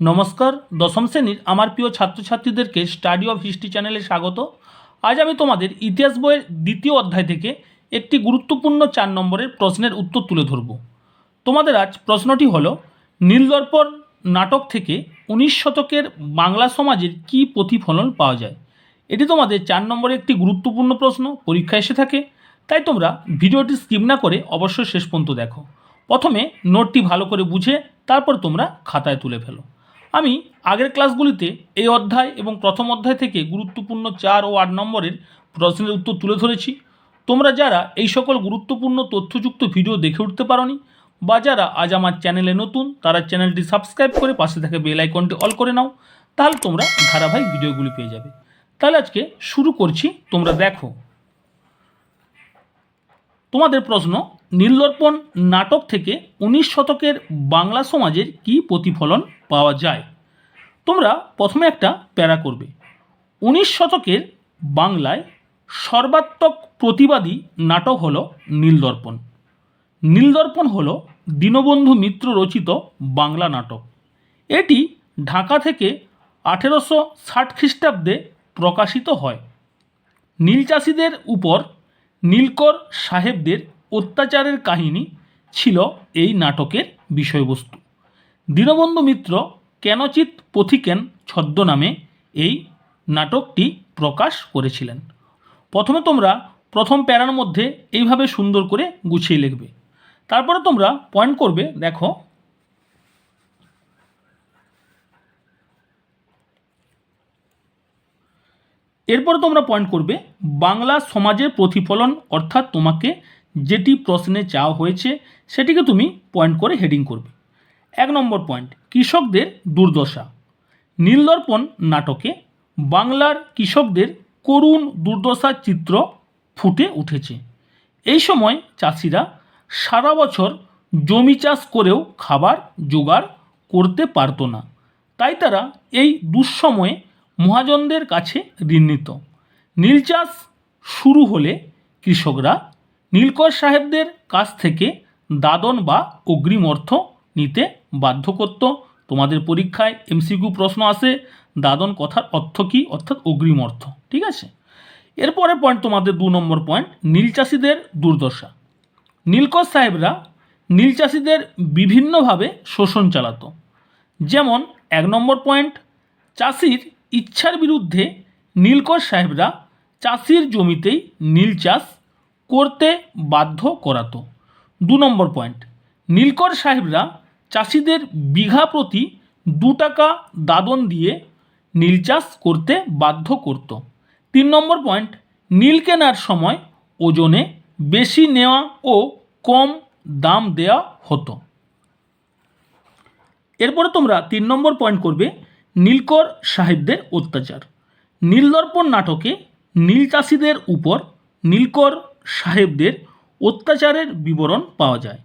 নমস্কার, দশম শ্রেণির আমার প্রিয় ছাত্রছাত্রীদেরকে স্টাডি অফ হিস্ট্রি চ্যানেলে স্বাগত। আজ আমি তোমাদের ইতিহাস বইয়ের দ্বিতীয় অধ্যায় থেকে একটি গুরুত্বপূর্ণ চার নম্বরের প্রশ্নের উত্তর তুলে ধরব। তোমাদের আজ প্রশ্নটি হল, নীলদর্পণ নাটক থেকে উনিশ শতকের বাংলা সমাজের কী প্রতিফলন পাওয়া যায়? এটি তোমাদের চার নম্বরের একটি গুরুত্বপূর্ণ প্রশ্ন, পরীক্ষা এসে থাকে। তাই তোমরা ভিডিওটি স্কিপ না করে অবশ্যই শেষ পর্যন্ত দেখো। প্রথমে নোটটি ভালো করে বুঝে তারপর তোমরা খাতায় তুলে ফেলো। আমি আগের ক্লাসগুলিতে এই অধ্যায় এবং প্রথম অধ্যায় থেকে গুরুত্বপূর্ণ চার ও আট নম্বরের প্রশ্নের উত্তর তুলে ধরেছি। তোমরা যারা এই সকল গুরুত্বপূর্ণ তথ্যযুক্ত ভিডিও দেখে উঠতে পারোনি বা যারা আজ আমার চ্যানেলে নতুন, তারা চ্যানেলটি সাবস্ক্রাইব করে পাশে থাকা বেল আইকনটি অল করে নাও, তাহলে তোমরা ধারাবাহিক ভিডিওগুলি পেয়ে যাবে। তাহলে আজকে শুরু করছি, তোমরা দেখো। তোমাদের প্রশ্ন নীলদর্পণ নাটক থেকে উনিশ শতকের বাংলা সমাজের কি প্রতিফলন পাওয়া যায়? তোমরা প্রথমে একটা প্যারা করবে। উনিশ শতকের বাংলায় সর্বাত্মক প্রতিবাদী নাটক হলো নীলদর্পণ নীলদর্পণ হলো দীনবন্ধু মিত্র রচিত বাংলা নাটক। এটি ঢাকা থেকে আঠেরোশো ষাট খ্রিস্টাব্দে প্রকাশিত হয়। নীল চাষিদের উপর নীলকর সাহেবদের অত্যাচারের কাহিনী ছিল এই নাটকের বিষয়বস্তু। দীনবন্ধু মিত্র কেনচিৎ পথিকেন ছদ্মনামে এই নাটকটি প্রকাশ করেছিলেন। প্রথমে তোমরা প্রথম প্যারার মধ্যে এইভাবে সুন্দর করে গুছিয়ে লিখবে। তারপরে তোমরা পয়েন্ট করবে, দেখো এরপরে তোমরা পয়েন্ট করবে, বাংলা সমাজের প্রতিফলন অর্থাৎ তোমাকে যেটি প্রশ্নে চাওয়া হয়েছে, সেটিকে তুমি পয়েন্ট করে হেডিং করবে। এক নম্বর পয়েন্ট কৃষকদের দুর্দশা। নীলদর্পণ নাটকে বাংলার কৃষকদের করুণ দুর্দশার চিত্র ফুটে উঠেছে। এই সময় চাষিরা সারা বছর জমি চাষ করেও খাবার জোগাড় করতে পারতো না। তাই তারা এই দুঃসময়ে মহাজনদের কাছে ঋণ নিত নীল চাষ শুরু হলে কৃষকরা নীলকর সাহেবদের কাছ থেকে দাদন বা অগ্রিম অর্থ নিতে বাধ্য করত। তোমাদের পরীক্ষায় এমসিকিউ প্রশ্ন আসে, দাদন কথার অর্থ কী? অর্থাৎ অগ্রিম অর্থ। ঠিক আছে? এরপরে পয়েন্ট তোমাদের দু নম্বর পয়েন্ট নীল চাষিদের দুর্দশা। নীলকর সাহেবরা নীল চাষিদের বিভিন্নভাবে শোষণ চালাতো। যেমন এক নম্বর পয়েন্ট চাষির ইচ্ছার বিরুদ্ধে নীলকর সাহেবরা চাষির জমিতেই নীল চাষ করতে বাধ্য করাতো। দু নম্বর পয়েন্ট, নীলকর সাহেবরা চাষিদের বিঘা প্রতি দু টাকা দাদন দিয়ে নীল চাষ করতে বাধ্য করত। তিন নম্বর পয়েন্ট, নীল কেনার সময় ওজনে বেশি নেওয়া ও কম দাম দেওয়া হতো। এরপরে তোমরা তিন নম্বর পয়েন্ট করবে নীলকর সাহেবদের অত্যাচার। নীলদর্পণ নাটকে নীল চাষিদের উপর নীলকর সাহেবদের অত্যাচারের বিবরণ পাওয়া যায়।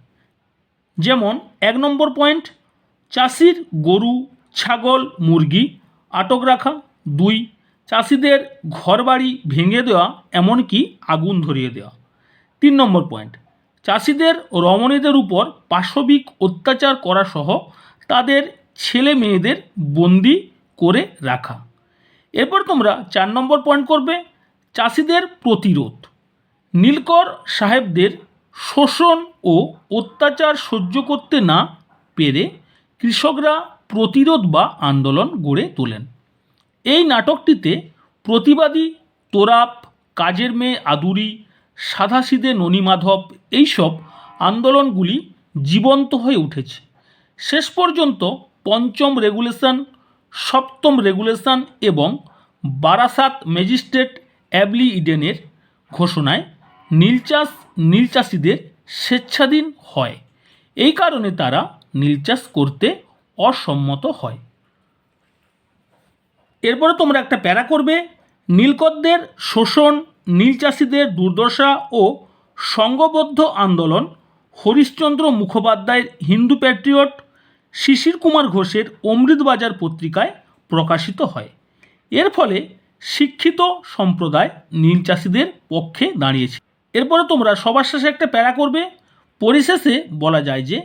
যেমন, এক নম্বর পয়েন্ট, চাষির গরু, ছাগল, মুরগি আটক রাখা। দুই, চাষিদের ঘরবাড়ি ভেঙে দেওয়া, এমনকি আগুন ধরিয়ে দেওয়া। তিন নম্বর পয়েন্ট, চাষিদের রমণীদের উপর পাশবিক অত্যাচার করা সহ তাদের ছেলে মেয়েদের বন্দি করে রাখা। এরপর তোমরা চার নম্বর পয়েন্ট করবে, চাষিদের প্রতিরোধ। নীলকর সাহেবদের শোষণ ও অত্যাচার সহ্য করতে না পেরে কৃষকরা প্রতিরোধ বা আন্দোলন গড়ে তোলেন। এই নাটকটিতে প্রতিবাদী তোরাপ, কাজের মেয়ে আদুরি, সাধাসিদে ননীমাধব এইসব আন্দোলনগুলি জীবন্ত হয়ে উঠেছে। শেষ পর্যন্ত পঞ্চম রেগুলেশন, সপ্তম রেগুলেশন এবং বারাসাত ম্যাজিস্ট্রেট অ্যাবলি ইডেনের ঘোষণায় নীল চাষ নীল চাষিদের স্বেচ্ছাধীন হয়। এই কারণে তারা নীল চাষ করতে অসম্মত হয়। এরপরে তোমরা একটা প্যারা করবে, নীলকরদের শোষণ নীল চাষিদের দুর্দশা ও সংঘবদ্ধ আন্দোলন হরিশ্চন্দ্র মুখোপাধ্যায়ের হিন্দু প্যাট্রিয়ট শিশির কুমার ঘোষের অমৃতবাজার পত্রিকায় প্রকাশিত হয়। এর ফলে শিক্ষিত সম্প্রদায় নীল চাষিদের পক্ষে দাঁড়িয়েছে। এরপরে তোমরা সবার শেষে একটা প্যারা করবে। পরিশেষে বলা যায় যে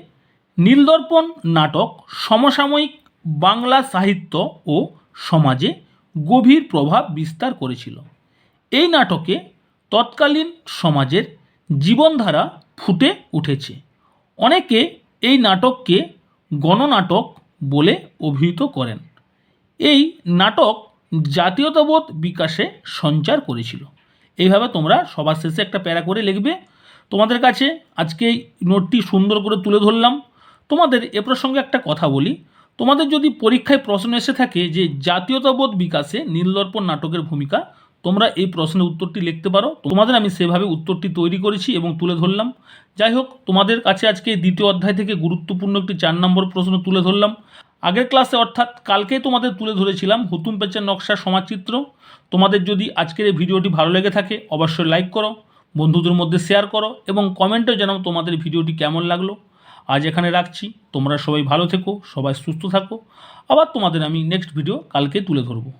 নীলদর্পণ নাটক সমসাময়িক বাংলা সাহিত্য ও সমাজে গভীর প্রভাব বিস্তার করেছিল। এই নাটকে তৎকালীন সমাজের জীবনধারা ফুটে উঠেছে। অনেকে এই নাটককে গণনাটক বলে অভিহিত করেন। এই নাটক জাতীয়তাবোধ বিকাশে সঞ্চার করেছিল। এইভাবে তোমরা সবার শেষে একটা প্যারা করে লিখবে, তোমাদের কাছে আজকে এই নোটটি সুন্দর করে তুলে ধরলাম। তোমাদের এ প্রসঙ্গে একটা কথা বলি, তোমাদের যদি পরীক্ষায় প্রশ্ন এসে থাকে যে জাতীয়তাবোধ বিকাশে নীলদর্পণ নাটকের ভূমিকা তোমরা এই প্রশ্নের উত্তরটি লিখতে পারো। তোমাদের আমি সেভাবে উত্তরটি তৈরি করেছি এবং তুলে ধরলাম। যাই হোক, তোমাদের কাছে আজকে দ্বিতীয় অধ্যায় থেকে গুরুত্বপূর্ণ একটি চার নম্বর প্রশ্ন তুলে ধরলাম। আগের ক্লাসে অর্থাৎ কালকে তোমাদের তুলে ধরেছিলাম হুতুম পেচের নকশা সমাজচিত্র। তোমাদের যদি আজকের এই ভিডিওটি ভালো লেগে থাকে, অবশ্যই লাইক করো, বন্ধুদের মধ্যে শেয়ার করো এবং কমেন্টে জানাও তোমাদের ভিডিওটি কেমন লাগল। আজ এখানে রাখছি। তোমরা সবাই ভালো থেকো, সবাই সুস্থ থাকো। আবার তোমাদের আমি নেক্সট ভিডিও কালকে তুলে ধরবো।